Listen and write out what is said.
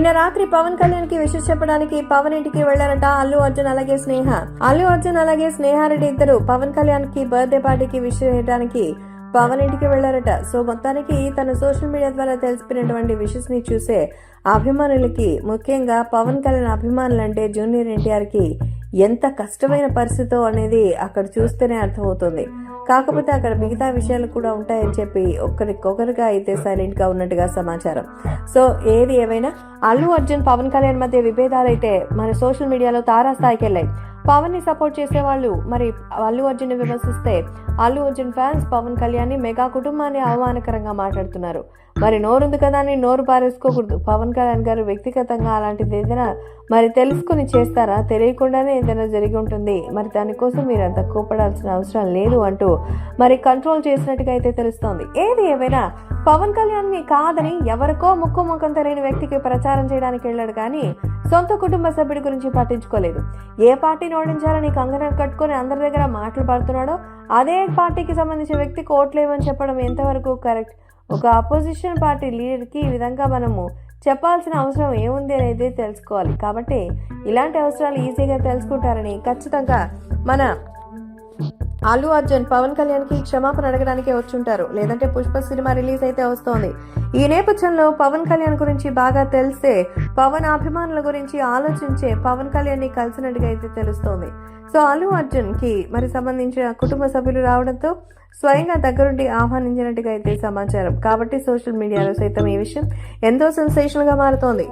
నిన్న రాత్రి పవన్ కళ్యాణ్కి విషయం చెప్పడానికి పవన్ ఇంటికి వెళ్ళారట అల్లు అర్జున్ అలాగే స్నేహ. అల్లు అర్జున్ అలాగే స్నేహారెడ్డి ఇద్దరు పవన్ కళ్యాణ్కి బర్త్డే పార్టీకి విష్ చేయడానికి పవన్ ఇంటికి వెళ్ళారట సో మొత్తానికి తన సోషల్ మీడియా ద్వారా తెలిసిపోయినటువంటి విషెస్ని చూసే అభిమానులకి ముఖ్యంగా పవన్ కళ్యాణ్ అభిమానులు అంటే జూనియర్ ఎన్టీఆర్కి ఎంత కష్టమైన పరిస్థితో అనేది అక్కడ చూస్తేనే అర్థమవుతుంది. కాకపోతే అక్కడ మిగతా విషయాలు కూడా ఉంటాయని చెప్పి ఒకరికొకరిగా అయితే సైలెంట్గా ఉన్నట్టుగా సమాచారం. సో ఏది ఏమైనా అల్లు అర్జున్ పవన్ కళ్యాణ్ మధ్య విభేదాలు అయితే మన సోషల్ మీడియాలో తారాస్థాయికి వెళ్ళాయి పవన్ని సపోర్ట్ చేసే వాళ్ళు మరి అల్లు అర్జున్ విమర్శిస్తే అల్లు అర్జున్ ఫ్యాన్స్ పవన్ కళ్యాణ్ని మెగా కుటుంబాన్ని అవమానకరంగా మాట్లాడుతున్నారు. మరి నోరుంది కదా అని నోరు పారేసుకోకూడదు. పవన్ కళ్యాణ్ గారు వ్యక్తిగతంగా అలాంటిది ఏదైనా మరి తెలుసుకుని చేస్తారా? తెలియకుండానే ఏదైనా జరిగి ఉంటుంది. మరి దానికోసం మీరు అంత కోపడాల్సిన అవసరం లేదు అంటూ మరి కంట్రోల్ చేసినట్టుగా అయితే తెలుస్తోంది. ఏది ఏమైనా పవన్ కళ్యాణ్ని కాదని ఎవరికో ముక్కు ముఖం తెలియని వ్యక్తికి ప్రచారం చేయడానికి వెళ్ళాడు కానీ సొంత కుటుంబ సభ్యుడి గురించి పట్టించుకోలేదు. ఏ పార్టీ పార్టీని ఓడించాలని కంగనం కట్టుకొని అందరి దగ్గర మాటలు పడుతున్నాడో అదే పార్టీకి సంబంధించిన వ్యక్తికి ఓట్లేమని చెప్పడం ఎంతవరకు కరెక్ట్? ఒక అపోజిషన్ పార్టీ లీడర్కి ఈ విధంగా మనము చెప్పాల్సిన అవసరం ఏముంది అనేది తెలుసుకోవాలి. కాబట్టి ఇలాంటి అవసరాలు ఈజీగా తెలుసుకుంటారని ఖచ్చితంగా మన అల్లు అర్జున్ పవన్ కళ్యాణ్కి క్షమాపణ అడగడానికే వచ్చుంటారు. లేదంటే పుష్ప సినిమా రిలీజ్ అయితే వస్తోంది. ఈ నేపథ్యంలో పవన్ కళ్యాణ్ గురించి బాగా తెలిసే పవన్ అభిమానుల గురించి ఆలోచించే పవన్ కళ్యాణ్ని కలిసినట్టుగా అయితే తెలుస్తోంది. సో అల్లు అర్జున్కి మరి సంబంధించిన కుటుంబ సభ్యులు రావడంతో స్వయంగా దగ్గరుండి ఆహ్వానించినట్టుగా అయితే సమాచారం. కాబట్టి సోషల్ మీడియాలో సైతం ఈ విషయం ఎంతో సెన్సేషన్గా మారుతోంది.